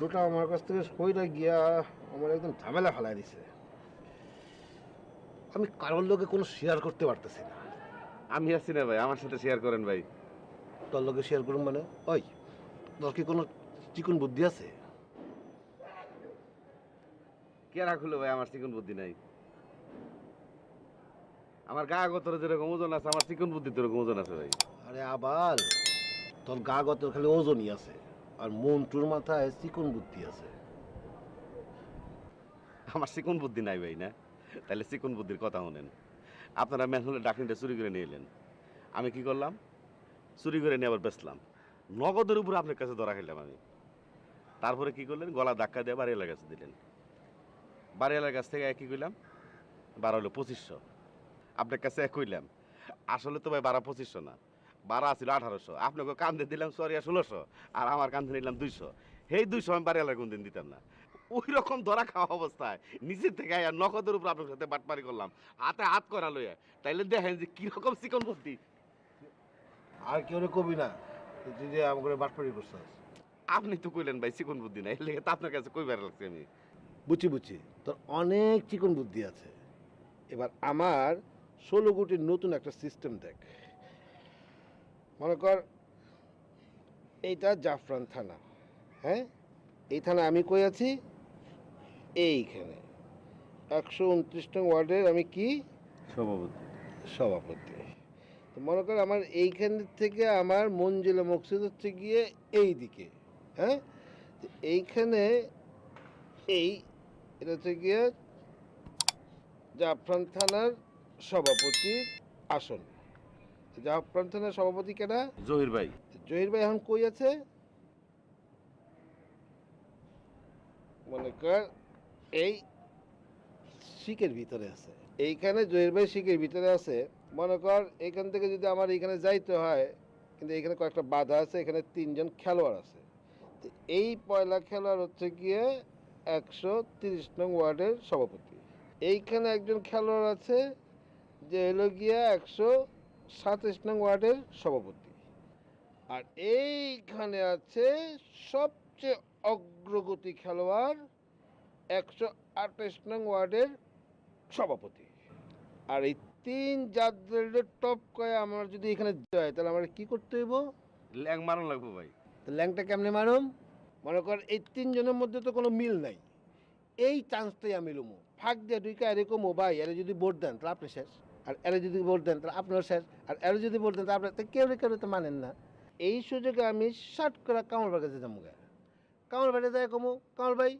দুটা আমার কাছ থেকে সইটা গিয়া আমার একদম ঝামেলা ফেলাই দিছে। আমি কারোর লোকে কোনো শেয়ার করতে পারতেছি না। আমি আছি না ভাই আমার সাথে শেয়ার করেন ভাই। তোর লোকে শেয়ার করুন মানে? ওই তোর কি কোনো চিকন বুদ্ধি আছে? কে রাখল ভাই আমার চিকন বুদ্ধি নাই? আমার গা গতরে যেরকম ওজন আছে আমার চিকন বুদ্ধি যেরকম ওজন আছে ভাই। আরে আবার তোর গা গত খালি ওজনই আছে। আর মন্টুর মাথায় চিকন বুদ্ধি আছে। আমার চিকন বুদ্ধি নাই ভাই, না? তাহলে চিকন বুদ্ধির কথা শুনেন। আপনারা ম্যানহোলের ডাকনিটা চুরি করে নিয়ে এলেন। আমি কি করলাম? চুরি করে নিয়ে আবার বেচলাম। নগদের উপর আপনার কাছে ধরা খেলাম আমি। তারপরে কি করলেন? গলা ধাক্কা দিয়ে বাড়িওয়ালার কাছে দিলেন। বাড়িওয়ালার কাছ থেকে কি কইলাম বারো হলো পঁচিশশো। আপনার কাছে এক কইলাম, আসলে তো ভাই বারো পঁচিশশো না। বারো ছিল আঠারোশো। আপনাকে কান্দে দিলাম সরিয়া ষোলোশো। আর আমার কান্দে নিলাম দুইশো। সেই দুইশো আমি বাড়ি বাড়িওয়ালার কোনদিন দিতাম না। ওই রকম ধরা খাওয়া অবস্থায় নিচের থেকে আয়া নগদের উপর আপনার সাথে বাটপারি করলাম। হাতে হাত করা লইয়া। তাইলে দেখেন যে কীরকম চিকন বুদ্ধি। আর কেউ কবি না। তুই যে আমাকে বাটপাড়ি করছিস। আপনি তো কইলেন ভাই চিকন বুদ্ধি নাই। লেগে তো আপনার কাছে কইবার লাগছে আমি। বুঝি বুঝি তোর অনেক চিকন বুদ্ধি আছে। এবার আমার ষোলো কোটির নতুন একটা সিস্টেম দেখ। মনে কর এইটা জাফরান থানা হ্যাঁ? এই থানা আমি কই আছি? এইখানে। একশো উনত্রিশ নং ওয়ার্ডের আমি কি? সভাপতি। সভাপতি। তো মনে কর আমার এইখান থেকে আমার মঞ্জিলা মকসিদ হচ্ছে গিয়ে এই দিকে হ্যাঁ? তো এইখানে এই এটা হচ্ছে গিয়ে জাফরান থানার সভাপতির আসন। জাফরান থানার সভাপতি কেনা জহির ভাই। জহির ভাই এখন কই আছে? মনে কর এই শিকের ভিতরে আছে। এইখানে জহির ভাই শিকের ভিতরে আছে। মনে কর এখান থেকে যদি আমার এখানে যাইতে হয় কিন্তু এখানে কয়েকটা বাধা আছে এখানে তিনজন খেলোয়াড় আছে। তো এই পয়লা খেলোয়াড় হচ্ছে গিয়ে একশো তিরিশ নং ওয়ার্ডের সভাপতি। এইখানে একজন খেলোয়াড় আছে যে হলো গিয়া একশো সাতাশ নং ওয়ার্ডের সভাপতি। আর এইখানে আছে সবচেয়ে অগ্রগতি খেলোয়াড় একশো আঠাশ নং ওয়ার্ডের সভাপতি। আর এই তিন যাত্রীদের টপ করে আমার যদি এখানে যায় তাহলে আমার কি করতে হইব? ল্যাং মারণ লাগবো ভাই। তো ল্যাংটা কেমনে মারুম? মনে কর এই তিনজনের মধ্যে তো কোনো মিল নাই। এই চান্সটাই আমি লুমু। ফাঁক দিয়ে দুইকা এরকম ভাই আরে যদি ভোট দেন তাহলে আপনি শেষ। আর এরা যদি দেন তাহলে আপনার শেষ। আর এরা যদি দেন তাহলে আপনার কেউ কেউ তো মানেন না। এই সুযোগে আমি শার্ট করে কামাল ভাই কাছে যাব কামাল ভাইটা যায় কমু। কামাল ভাই,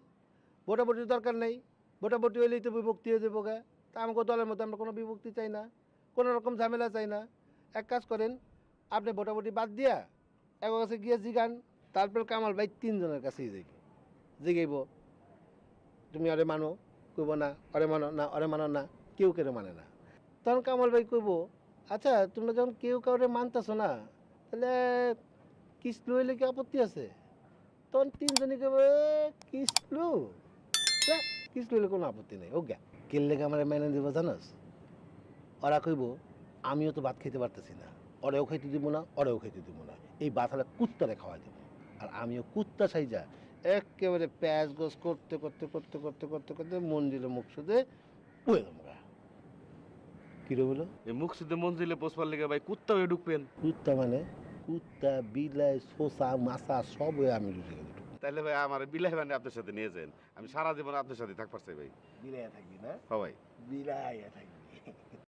ভোটাভুটির দরকার নেই। ভোটাভুটি হইলেই তো বিভক্তি হয়ে যাব গা। তা আমাকে দলের মধ্যে আমরা কোনো বিভক্তি চাই না, কোনো রকম ঝামেলা চাই না। এক কাজ করেন, আপনি ভোটাভুটি বাদ দিয়া এক কাছে গিয়ে জিগান, তারপর কামাল ভাই তিনজনের কাছেই যাই জিগাইব। তুমি অরে মানো, কইব না অরে মানো না অরে মানো না, কেউ কেউ মানে না। তখন কামাল ভাই কইব আচ্ছা তোমরা যখন কেউ কাউরে মানতেছো না, তাহলে কিসলু হইলে কি আপত্তি আছে? তখন তিনজনে কেবে কিসলু কিসলু হইলে কোনো আপত্তি নেই ও গা কেললে আমার মেনে দিব জানোস? ওরা কইব, আমিও তো ভাত খেতে পারতেছি না, ওরেও খাইতে দিব না, ওরেও খাইতে দিব না, এই হলে কুত্তারে খাওয়া দেব, আর আমিও কুত্তা সাইজা একেবারে প্যাঁচ গোস করতে করতে করতে করতে করতে করতে মন্দিরে মুখ শুধে উয়ে তোমরা কিরে হলো? এই মুখ শুদ্ধ মঞ্জিলে পোষবার লেগে ভাই কুত্তা হয়ে ঢুকবেন। কুত্তা মানে? কুত্তা বিলাই শোষা মাছা সব হয়ে আমি ঢুকে তাহলে ভাই আমার বিলাই মানে আপনার সাথে নিয়ে যান। আমি সারা জীবন আপনার সাথে থাকবার চাই ভাই। বিলাইয়া থাকবি না? হ্যাঁ ভাই। বিলাই থাকবি